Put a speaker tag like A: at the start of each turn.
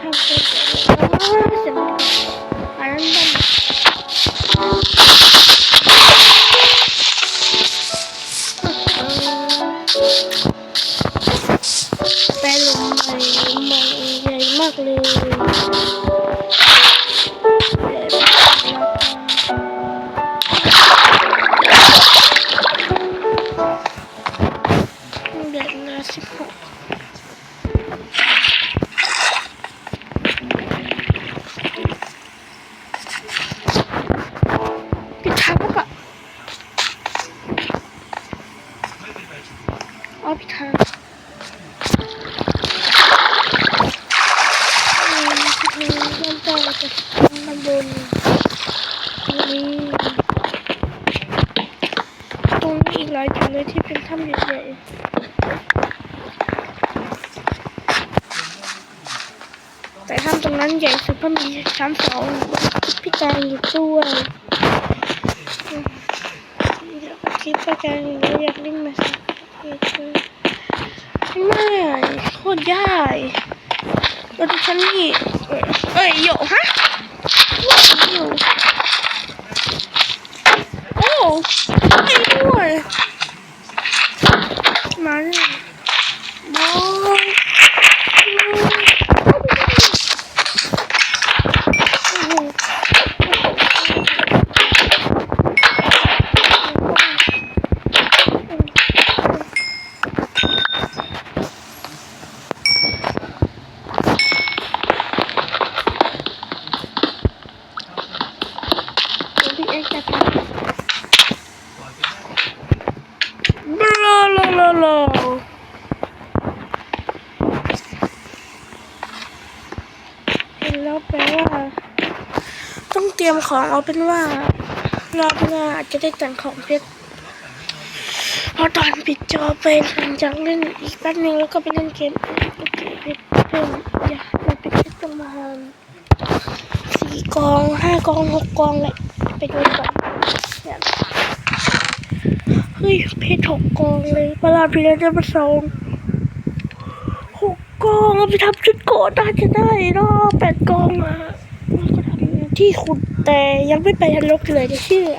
A: ทำเสร็จแล้วเสร็จแล้วอันนั้นมันไปหลุมใหม่หลุมใหม่ใหญ่มากเลย อ๋อปิดทางมปิดทางเริ่มต้นเราจะข้างบนนี้ตรงนี้อีกหลายจุดเลยที่เป็นถ้ำใหญ่ๆแต่ถ้ำตรงนั้นใหญ่สุดเพราะมีชั้นสองพี่แจงอยู่ด้วยเดี๋ยวก็คิดไปกันเรอยากเล่นมาสัก ไม่โคตรยากเราดูฉันนี่เอ้ยโยฮะโยโอ้ไอ้ด้วยมาเลยมองพี่เอ็กซ์จะทำบลาลาลาลาเห็นแล้วแปลว่า ต้องเตรียมของเอาเป็นว่ารอบหน้าอาจจะได้แต่งของเพชรพราะตอนปิดจอไปหลังจากเล่นอีกแป๊บนึงแล้วก็ไปเล่นเกมอื่นเก็บเพชรเพิ่มอย่ามันเป็นเพชรประมาณสี่กองห้ากองหกกองเลยไปดูก่อน ฮ้ยเพชรหกกองเลยเวลาพี่เล่นได้มาสองหกกองเอาไปทำชุดโกดน่าจะได้รอบแปดกองอะแล้วก็ทำที่ขุดแต่ยังไม่ไปทันลกเลยจะเชื่อ